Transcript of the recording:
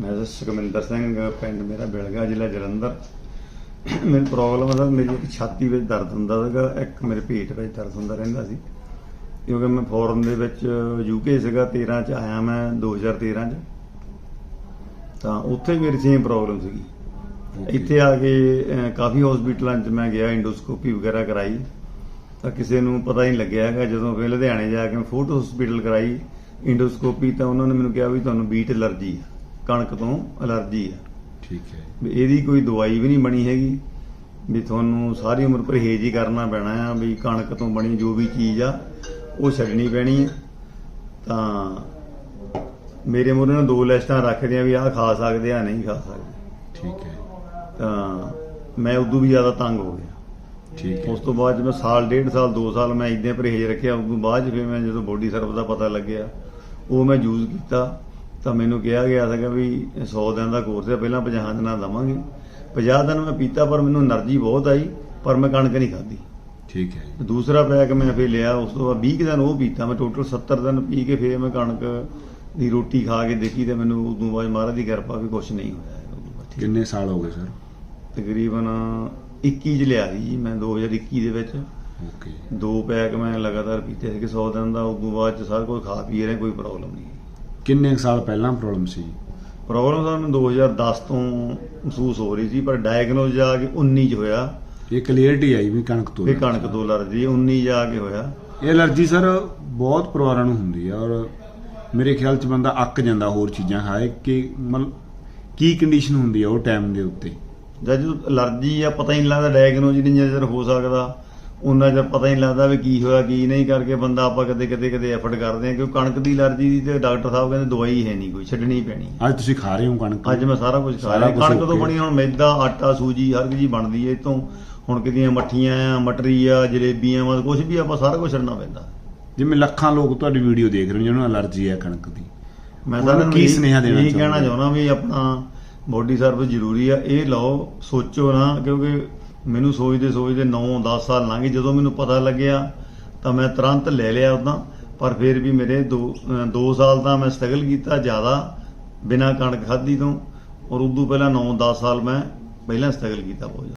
ਮੈਂ ਸੁਖਮਿੰਦਰ ਸਿੰਘ ਪਿੰਡ ਮੇਰਾ ਬਿਲਗਾ ਜ਼ਿਲ੍ਹਾ ਜਲੰਧਰ। ਮੇਰੀ ਪ੍ਰੋਬਲਮ ਹੈ ਮੇਰੀ ਇੱਕ ਛਾਤੀ ਵਿੱਚ ਦਰਦ ਹੁੰਦਾ ਸੀਗਾ ਇੱਕ ਮੇਰੇ ਪੇਟ ਵਿੱਚ ਦਰਦ ਹੁੰਦਾ ਰਹਿੰਦਾ ਸੀ। ਕਿਉਂਕਿ ਮੈਂ ਫੋਰਨ ਦੇ ਵਿੱਚ ਯੂਕੇ ਸੀਗਾ 13 ਚ ਆਇਆ ਮੈਂ 2013 ਚ। ਤਾਂ ਉੱਥੇ ਮੇਰੀ ਸੇਮ ਪ੍ਰੋਬਲਮ ਸੀਗੀ। ਇੱਥੇ ਆ ਕੇ ਕਾਫੀ ਹਸਪੀਟਲਾਂ 'ਚ ਮੈਂ ਗਿਆ ਇੰਡੋਸਕੋਪੀ ਵਗੈਰਾ ਕਰਾਈ। ਤਾਂ ਕਿਸੇ ਨੂੰ ਪਤਾ ਹੀ ਨਹੀਂ ਲੱਗਿਆ ਹੈਗਾ ਜਦੋਂ ਫਿਰ ਲੁਧਿਆਣੇ ਜਾ ਕੇ ਫੋਰਟ ਹਸਪੀਟਲ ਕਰਾਈ ਇੰਡੋਸਕੋਪੀ ਤਾਂ ਉਹਨਾਂ ਨੇ ਮੈਨੂੰ ਕਿਹਾ ਵੀ ਤੁਹਾਨੂੰ ਬੀਟ ਅਲਰਜੀ ਆ। ਕਣਕ ਤੋਂ ਅਲਰਜੀ ਆ ਠੀਕ ਹੈ। ਵੀ ਇਹਦੀ ਕੋਈ ਦਵਾਈ ਵੀ ਨਹੀਂ ਬਣੀ ਹੈਗੀ। ਵੀ ਤੁਹਾਨੂੰ ਸਾਰੀ ਉਮਰ ਪਰਹੇਜ਼ ਹੀ ਕਰਨਾ ਪੈਣਾ ਆ ਵੀ ਕਣਕ ਤੋਂ ਬਣੀ ਜੋ ਵੀ ਚੀਜ਼ ਆ ਉਹ ਛੱਡਣੀ ਪੈਣੀ ਹੈ। ਤਾਂ ਮੇਰੇ ਮੂਹਰੇ ਨੂੰ ਦੋ ਲਿਸਟਾਂ ਰੱਖਦੇ ਆ ਵੀ ਆਹ ਖਾ ਸਕਦੇ ਆ ਨਹੀਂ ਖਾ ਸਕਦੇ। ਠੀਕ ਹੈ। ਤਾਂ ਮੈਂ ਉਦੋਂ ਵੀ ਜ਼ਿਆਦਾ ਤੰਗ ਹੋ ਗਿਆ। ਠੀਕ ਹੈ। ਉਸ ਤੋਂ ਬਾਅਦ ਮੈਂ ਸਾਲ ਡੇਢ ਸਾਲ 2 ਸਾਲ ਮੈਂ ਇਦਾਂ ਪਰਹੇਜ਼ ਰੱਖਿਆ ਉਸ ਤੋਂ ਬਾਅਦ ਫਿਰ ਮੈਂ ਜਦੋਂ ਬੋਡੀ ਸਰਵ ਦਾ ਪਤਾ ਲੱਗਿਆ ਉਹ ਮੈਂ ਯੂਜ਼ ਕੀਤਾ। ਤਾਂ ਮੈਨੂੰ ਕਿਹਾ ਗਿਆ ਸੀਗਾ ਵੀ 100 ਦਿਨ ਦਾ ਕੋਰਸ ਹੈ ਪਹਿਲਾਂ 50 ਦਿਨਾਂ ਦਵਾਂਗੇ। 50 ਦਿਨ ਮੈਂ ਪੀਤਾ ਪਰ ਮੈਨੂੰ એનર્ਜੀ ਬਹੁਤ ਆਈ ਪਰ ਮੈਂ ਕਣਕ ਨਹੀਂ ਖਾਧੀ। ਠੀਕ ਹੈ ਦੂਸਰਾ ਪੈਕ ਮੈਂ ਫੇ ਲਿਆ ਉਸ ਤੋਂ ਬਾਅਦ 20 ਦਿਨ ਉਹ ਪੀਤਾ ਮੈਂ ਟੋਟਲ 70 ਦਿਨ ਪੀ ਕੇ ਫੇ ਮੈਂ ਕਣਕ ਦੀ ਰੋਟੀ ਖਾ ਕੇ ਦੇਖੀ ਤੇ ਮੈਨੂੰ ਉਦੋਂ ਬਾਅਦ ਮਹਾਰਾਜ ਦੀ ਕਿਰਪਾ ਵੀ ਕੁਝ ਨਹੀਂ ਹੋਇਆ। ਕਿੰਨੇ ਸਾਲ ਹੋ ਗਏ ਸਰ? ਤਕਰੀਬਨ 21 ਚ ਲਿਆ ਜੀ ਮੈਂ 2021 ਦੇ ਵਿੱਚ। ਓਕੇ। ਦੋ ਪੈਕ ਮੈਂ ਲਗਾਤਾਰ ਪੀਤੇ ਸੀ ਕਿ 100 ਦਿਨ ਦਾ ਉਦੋਂ ਬਾਅਦ ਚ ਸਾਰਾ ਕੁਝ ਖਾ ਪੀ ਰਹੇ ਕੋਈ ਪ੍ਰੋਬਲਮ ਨਹੀਂ। ਕਿੰਨੇ ਕੁ ਸਾਲ ਪਹਿਲਾਂ ਪ੍ਰੋਬਲਮ ਸੀ? ਪ੍ਰੋਬਲਮ ਤਾਂ ਮੈਨੂੰ 2010 ਤੋਂ ਮਹਿਸੂਸ ਹੋ ਰਹੀ ਸੀ ਪਰ ਡਾਇਗਨੋਸ ਜਾ ਕੇ 19 ਚ ਹੋਇਆ। ਇਹ ਕਲੀਅਰਟੀ ਆਈ ਵੀ ਕਣਕ ਤੋਂ ਵੀ ਕਣਕ ਤੋਂ ਅਲਰਜੀ 19 ਜਾ ਕੇ ਹੋਇਆ। ਇਹ ਐਲਰਜੀ ਸਰ ਬਹੁਤ ਪਰਿਵਾਰਾਂ ਨੂੰ ਹੁੰਦੀ ਆ ਔਰ ਮੇਰੇ ਖਿਆਲ ਚ ਬੰਦਾ ਅੱਕ ਜਾਂਦਾ ਹੋਰ ਚੀਜ਼ਾਂ ਖਾਏ ਕਿ ਮਤਲਬ ਕੀ ਕੰਡੀਸ਼ਨ ਹੁੰਦੀ ਆ ਉਹ ਟਾਈਮ ਦੇ ਉੱਤੇ? ਜਦ ਜਦੋਂ ਅਲਰਜੀ ਆ ਪਤਾ ਹੀ ਨਹੀਂ ਲੱਗਦਾ ਡਾਇਗਨੋਸ ਹੀ ਨਹੀਂ ਜਦੋਂ ਹੋ ਸਕਦਾ। ਉਹਨਾਂ ਜਦ ਪਤਾ ਹੀ ਨਹੀਂ ਲੱਗਦਾ ਵੀ ਕੀ ਹੋਇਆ ਕੀ ਨਹੀਂ ਕਰਕੇ ਬੰਦਾ ਆਪਾਂ ਕਦੇ ਕਦੇ ਕਦੇ ਐਫਰਟ ਕਰਦੇ ਆ ਕਿਉਂਕਿ ਕਣਕ ਦੀ ਅਲਰਜੀ ਦੀ ਤੇ ਡਾਕਟਰ ਸਾਹਿਬ ਕਹਿੰਦੇ ਦਵਾਈ ਹੈ ਨਹੀਂ ਕੋਈ ਛੱਡਣੀ ਪੈਣੀ ਅੱਜ ਤੁਸੀਂ ਖਾ ਰਹੇ ਹੋ ਕਣਕ? ਅੱਜ ਮੈਂ ਸਾਰਾ ਕੁਝ ਖਾ ਕੁਛ ਕਣਕ ਤੋਂ। ਬਣੀ ਹੁਣ ਮੈਦਾ ਆਟਾ ਸੂਜੀ ਹਰ ਚੀਜ਼ ਬਣਦੀ ਹੈ ਇਹ ਤੋਂ ਹੁਣ ਕਿਦੀਆਂ ਮੱਠੀਆਂ ਆ ਮਟਰੀ ਆ ਜਲੇਬੀਆਂ ਮਤਲਬ ਕੁਝ ਵੀ ਆਪਾਂ ਸਾਰਾ ਕੁਝ ਛੱਡਣਾ ਪੈਂਦਾ। ਜਿਵੇਂ ਲੱਖਾਂ ਲੋਕ ਤੁਹਾਡੀ ਵੀਡੀਓ ਦੇਖ ਰਹੇ ਨੇ ਜਿਹਨਾਂ ਨੂੰ ਐਲਰਜੀ ਹੈ ਕਣਕ ਦੀ। ਮੈਂ ਉਹਨਾਂ ਨੂੰ ਇਹਨਾਂ ਕੀ ਸੁਨੇਹਾ ਦੇਣਾ ਇਹੀ ਕਹਿਣਾ ਚਾਹੁੰਦੇ? ਚਾਹੁੰਦਾ ਵੀ ਆਪਣਾ ਬੋਡੀ ਸਰਵਿਸ ਜ਼ਰੂਰੀ ਆ ਇਹ ਲਓ ਸੋਚੋ ਨਾ ਕਿਉਂਕਿ ਮੈਨੂੰ ਸੋਚਦੇ ਸੋਚਦੇ 9-10 ਸਾਲ ਲੰਘ ਗਏ। ਜਦੋਂ ਮੈਨੂੰ ਪਤਾ ਲੱਗਿਆ ਤਾਂ ਮੈਂ ਤੁਰੰਤ ਲੈ ਲਿਆ ਉਦਾਂ। ਪਰ ਫਿਰ ਵੀ ਮੇਰੇ 2 2 ਸਾਲ ਤਾਂ ਮੈਂ ਸਟਰਗਲ ਕੀਤਾ ਜ਼ਿਆਦਾ, ਬਿਨਾਂ ਕਣਕ ਖਾਧੀ ਤੋਂ। ਔਰ ਉਦੋਂ ਪਹਿਲਾਂ 9-10 ਸਾਲ ਮੈਂ ਪਹਿਲਾਂ ਸਟਰਗਲ ਕੀਤਾ ਬਹੁਤ